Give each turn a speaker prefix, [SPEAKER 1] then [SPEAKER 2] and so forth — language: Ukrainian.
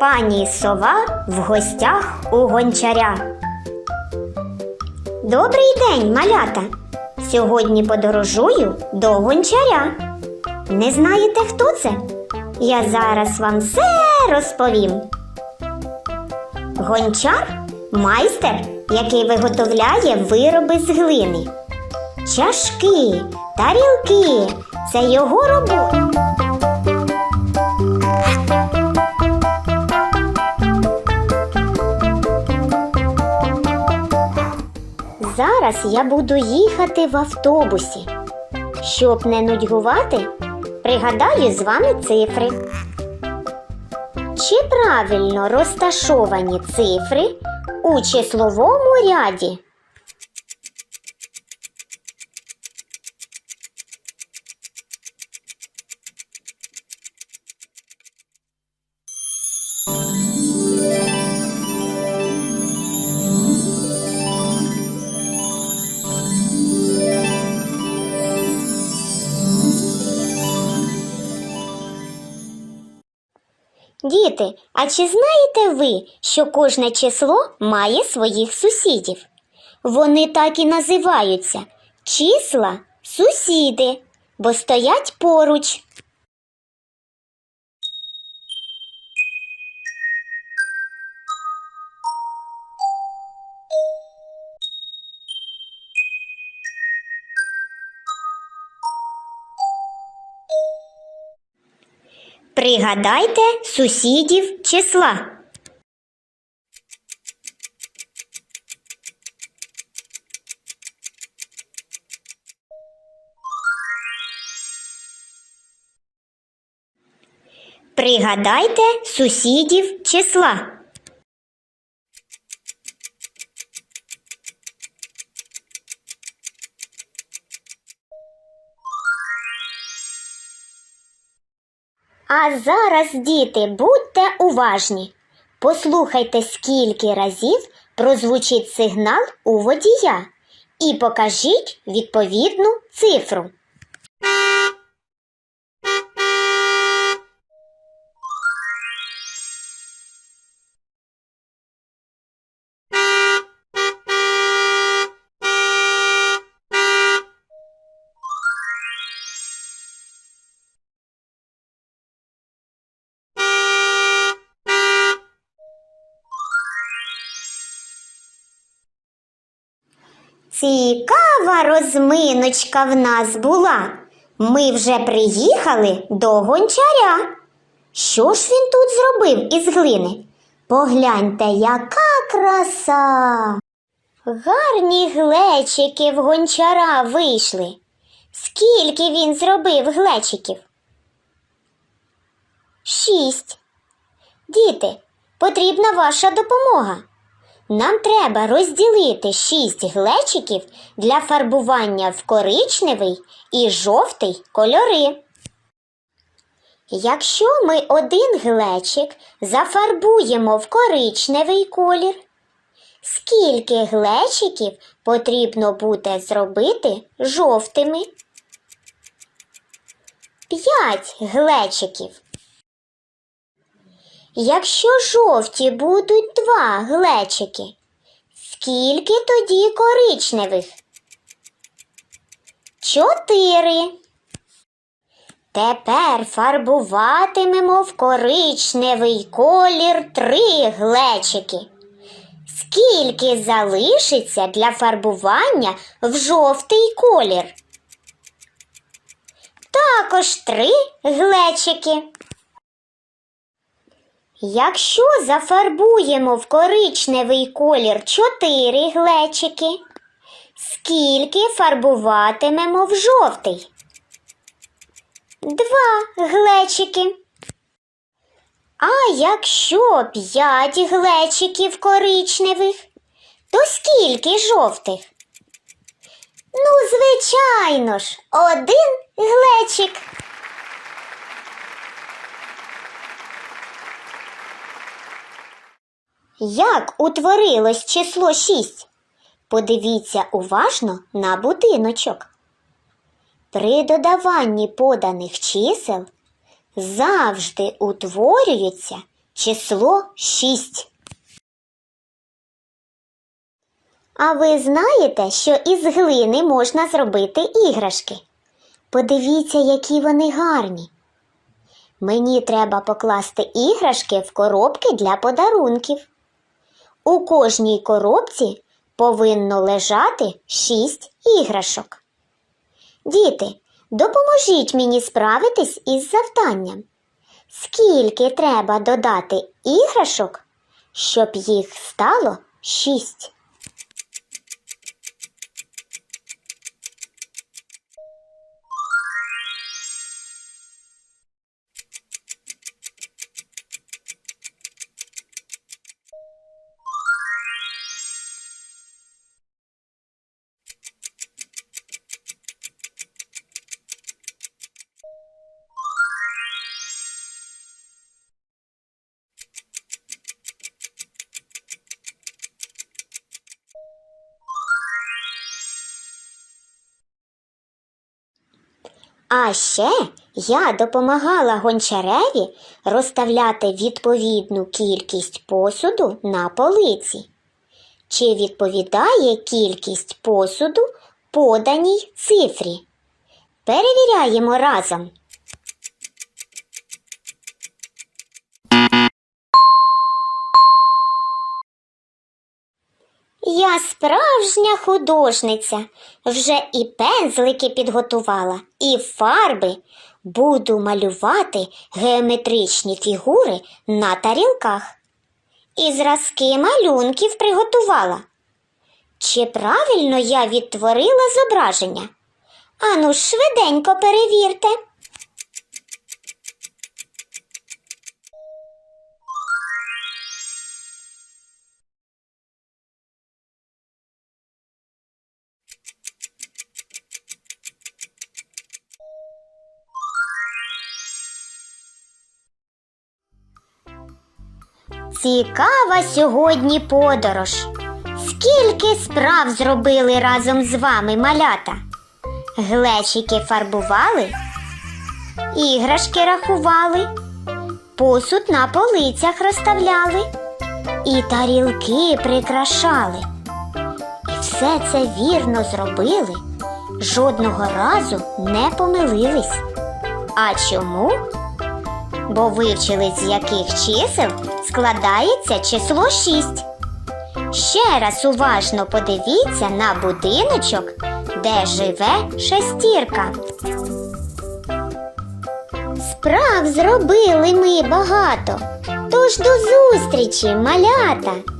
[SPEAKER 1] Пані сова в гостях у гончаря. Добрий день, малята! Сьогодні подорожую до гончаря. Не знаєте, хто це? Я зараз вам все розповім. Гончар майстер, який виготовляє вироби з глини. Чашки, тарілки це його робота. Зараз я буду їхати в автобусі. Щоб не нудьгувати, пригадаю з вами цифри. Чи правильно розташовані цифри у числовому ряді? Діти, а чи знаєте ви, що кожне число має своїх сусідів? Вони так і називаються числа сусіди, бо стоять поруч. Пригадайте сусідів числа. Пригадайте сусідів числа. А зараз, діти, будьте уважні. Послухайте, скільки разів прозвучить сигнал у водія і покажіть відповідну цифру. Цікава розминочка в нас була. Ми вже приїхали до гончаря. Що ж він тут зробив із глини? Погляньте, яка краса. Гарні глечики в гончара вийшли. Скільки він зробив глечиків? Шість. Діти, потрібна ваша допомога. Нам треба розділити шість глечиків для фарбування в коричневий і жовтий кольори. Якщо ми один глечик зафарбуємо в коричневий колір, скільки глечиків потрібно буде зробити жовтими? П'ять глечиків. Якщо жовті будуть два глечики, скільки тоді коричневих? Чотири. Тепер фарбуватимемо в коричневий колір три глечики. Скільки залишиться для фарбування в жовтий колір? Також три глечики. Якщо зафарбуємо в коричневий колір 4 глечики, скільки фарбуватимемо в жовтий? Два глечики. А якщо 5 глечиків коричневих, то скільки жовтих? Ну, звичайно ж, один глечик. Як утворилось число 6? Подивіться уважно на будиночок. При додаванні поданих чисел завжди утворюється число 6. А ви знаєте, що із глини можна зробити іграшки? Подивіться, які вони гарні. Мені треба покласти іграшки в коробки для подарунків. У кожній коробці повинно лежати шість іграшок. Діти, допоможіть мені справитись із завданням. Скільки треба додати іграшок, щоб їх стало 6? А ще я допомагала гончареві розставляти відповідну кількість посуду на полиці. Чи відповідає кількість посуду поданій цифрі? Перевіряємо разом. Я справжня художниця, вже і пензлики підготувала, і фарби. Буду малювати геометричні фігури на тарілках. І зразки малюнків приготувала. Чи правильно я відтворила зображення? Ану, швиденько перевірте. Цікава сьогодні подорож. Скільки справ зробили разом з вами малята? Глечики фарбували, іграшки рахували, посуд на полицях розставляли і тарілки прикрашали. І все це вірно зробили, жодного разу не помилились. А чому? Бо вивчили, з яких чисел складається число 6. Ще раз уважно подивіться на будиночок, де живе шестірка. Справ зробили ми багато. Тож до зустрічі, малята!